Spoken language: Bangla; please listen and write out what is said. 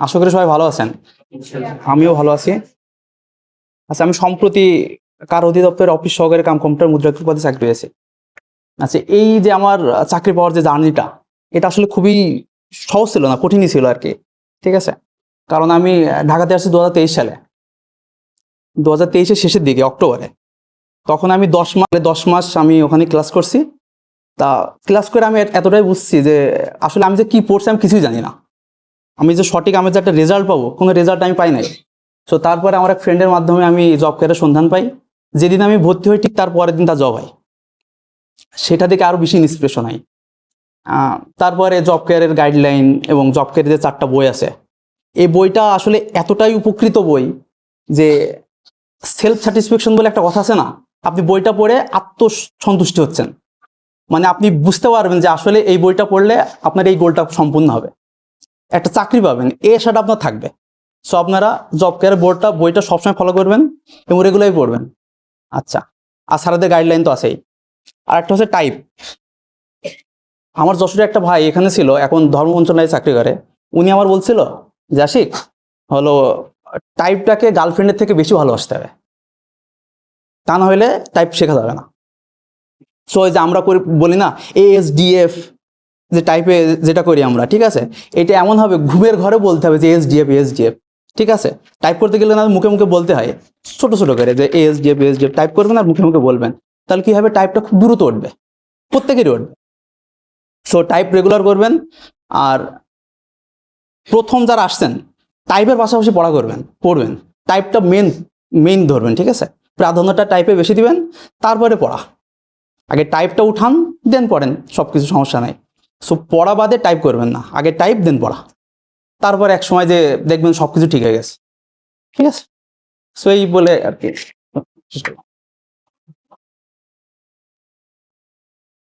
আশা করি সবাই ভালো আছেন। আমিও ভালো আছি। আচ্ছা আমি সম্প্রতি কার অধিদপ্তরের অফিস সহকারী কাম কম্পিউটার মুদ্রাক্ষর পদে চাকরি হয়েছে আচ্ছা এই যে আমার চাকরি পাওয়ার যে জার্নিটা, এটা আসলে খুবই সহজ ছিল না, কঠিনই ছিল আর কি, ঠিক আছে? কারণ আমি ঢাকাতে আসছি দু হাজার তেইশ সালে। দু হাজার তেইশের শেষের দিকে, অক্টোবরে। তখন আমি দশ মাস দশ মাস আমি ওখানে ক্লাস করছি। তা ক্লাস করে আমি এতটাই বুঝছি যে আসলে আমি যে কি পড়ছি আমি কিছুই জানি না। আমি যে সঠিক আমি যে একটা রেজাল্ট পাবো, কোনো রেজাল্ট আমি পাই নাই। সো তারপরে আমার এক ফ্রেন্ডের মাধ্যমে আমি জব কেয়ারের সন্ধান পাই। যেদিন আমি ভর্তি হই ঠিক তার পরের দিন তার জব হয়। সেটা থেকে আরও বেশি ইন্সপিরেশন হয়। তারপরে জব কেয়ারের গাইডলাইন এবং জব কেয়ারের যে চারটা বই আছে, এই বইটা আসলে এতটাই উপকৃত বই যে সেলফ স্যাটিসফ্যাকশন বলে একটা কথা আছে না, আপনি বইটা পড়ে আত্মসন্তুষ্টি হচ্ছেন। মানে আপনি বুঝতে পারবেন যে আসলে এই বইটা পড়লে আপনার এই গোলটা সম্পূর্ণ হবে। একটা চাকরি পাবেন, এ সেটা আপনার থাকবে। সো আপনারা জব কেয়ার বোর্ডটা বইটা সবসময় ফলো করবেন এবং রেগুলারই পড়বেন। আচ্ছা আর স্যারদের গাইডলাইন তো আছেই। আর একটা হচ্ছে টাইপ আমার যশোরে একটা ভাই এখানে ছিল, এখন ধর্ম মন্ত্রণালয়ে চাকরি করে। উনি আমার বলছিল জাসিক হলো টাইপটাকে গার্লফ্রেন্ডের থেকে বেশি ভালোবাসতে হবে। তা না হলে টাইপ শেখা যাবে না। সো যে আমরা করি, বলি না এএসডিএফ যে টাইপে যেটা করি আমরা, ঠিক আছে? এটা এমন হবে, ঘুমের ঘরে বলতে হবে যে এসডিএফ এসডিএফ ঠিক আছে? টাইপ করতে গেলে না, মুখে মুখে বলতে হয়, ছোট ছোট করে, যে এসডিএফ এসডিএফ টাইপ করবেন আর মুখে মুখে বলবেন। তাহলে কি হবে? টাইপটা খুব দ্রুত উঠবে, প্রত্যেকেরই উঠবে। সো টাইপ রেগুলার করবেন, আর প্রথম যারা আসছেন টাইপের পাশাপাশি পড়া করবেন, পড়বেন। টাইপটা মেন মেইন ধরবেন, ঠিক আছে? প্রাধান্যটা টাইপে বেশি দিবেন, তারপরে পড়া। আগে টাইপটা উঠান দেন পড়েন সব কিছু সমস্যা নাই। সো পড়া বাদে টাইপ করবেন না। আগে টাইপ দেন পড়া। তারপর এক সময় যে দেখবেন সব কিছু ঠিক হয়ে গেছে। ঠিক আছে? সো এই বলে আর কি।